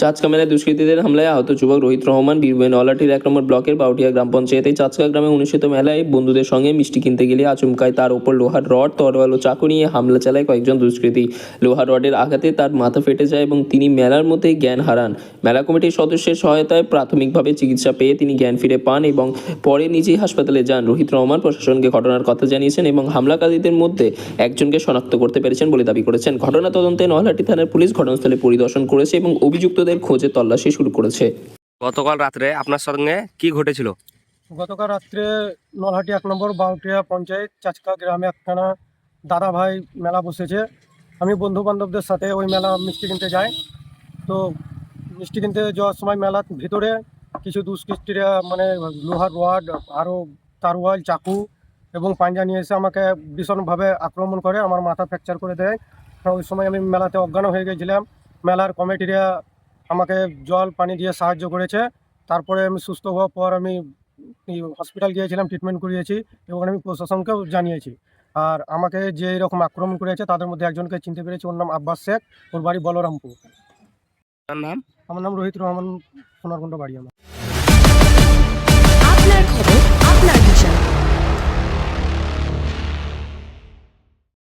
চাচকা মেলায় দুষ্কৃতীদের হামলায় আহত যুবক রোহিত রহমান বীরভূমের নলাটির এক নম্বর ব্লকের বাউটিয়া গ্রাম পঞ্চায়েতে চাচকা গ্রামে অনুষ্ঠিত মেলায় বন্ধুদের সঙ্গে মিষ্টি কিনতে গেলে আচমকায় তার ওপর লোহার রড, তরোয়াল ও চাকু নিয়ে হামলা চালায় কয়েকজন দুষ্কৃতী। লোহার রডের আঘাতে তার মাথা ফেটে যায় এবং তিনি মেলার মধ্যেই জ্ঞান হারান। মেলা কমিটির সদস্যের সহায়তায় প্রাথমিকভাবে চিকিৎসা পেয়ে তিনি জ্ঞান ফিরে পান এবং পরে নিজেই হাসপাতালে যান। রোহিত রহমান প্রশাসনকে ঘটনার কথা জানিয়েছেন এবং হামলাকারীদের মধ্যে একজনকে শনাক্ত করতে পেরেছেন বলে দাবি করেছেন। ঘটনা তদন্তে নলহাটি থানার পুলিশ ঘটনাস্থলে পরিদর্শন করেছে এবং অভিযুক্তদের খোঁজে তল্লাশি শুরু করেছে। গতকাল রাত্রে আপনার সঙ্গে কি ঘটেছিল? গতকাল রাত্রে নলহাটি এক নম্বর বাউটিয়া পঞ্চায়েত চাচকা গ্রামে একখানা দাদা ভাই মেলা বসেছে। আমি বন্ধু বান্ধবদের সাথে ওই মেলা মিষ্টি কিনতে যাই। তো মিষ্টি কিনতে যাওয়ার সময় মেলার ভিতরে কিছু দুষ্কৃষ্টিরা মানে লোহার রড আরও তারওয়াল চাকু এবং পাঞ্জা নিয়ে এসে আমাকে ভীষণভাবে আক্রমণ করে আমার মাথা ফ্র্যাকচার করে দেয়। ওই সময় আমি মেলাতে অজ্ঞান হয়ে গেছিলাম। মেলার কমিটিরা আমাকে জল পানি দিয়ে সাহায্য করেছে। তারপরে আমি সুস্থ হওয়ার পর আমি হসপিটাল গিয়েছিলাম ট্রিটমেন্ট করিয়েছি এবং আমি প্রশাসনকেও জানিয়েছি। আর আমাকে যে এরকম আক্রমণ করেছে তাদের মধ্যে একজনকে চিনতে পেরেছি। ওর নাম আব্বাস শেখ ওর বাড়ি বলরামপুর। তার নাম? আমার নাম রোহিত রহমান সোনারকুণ্ড বাড়ি আমার।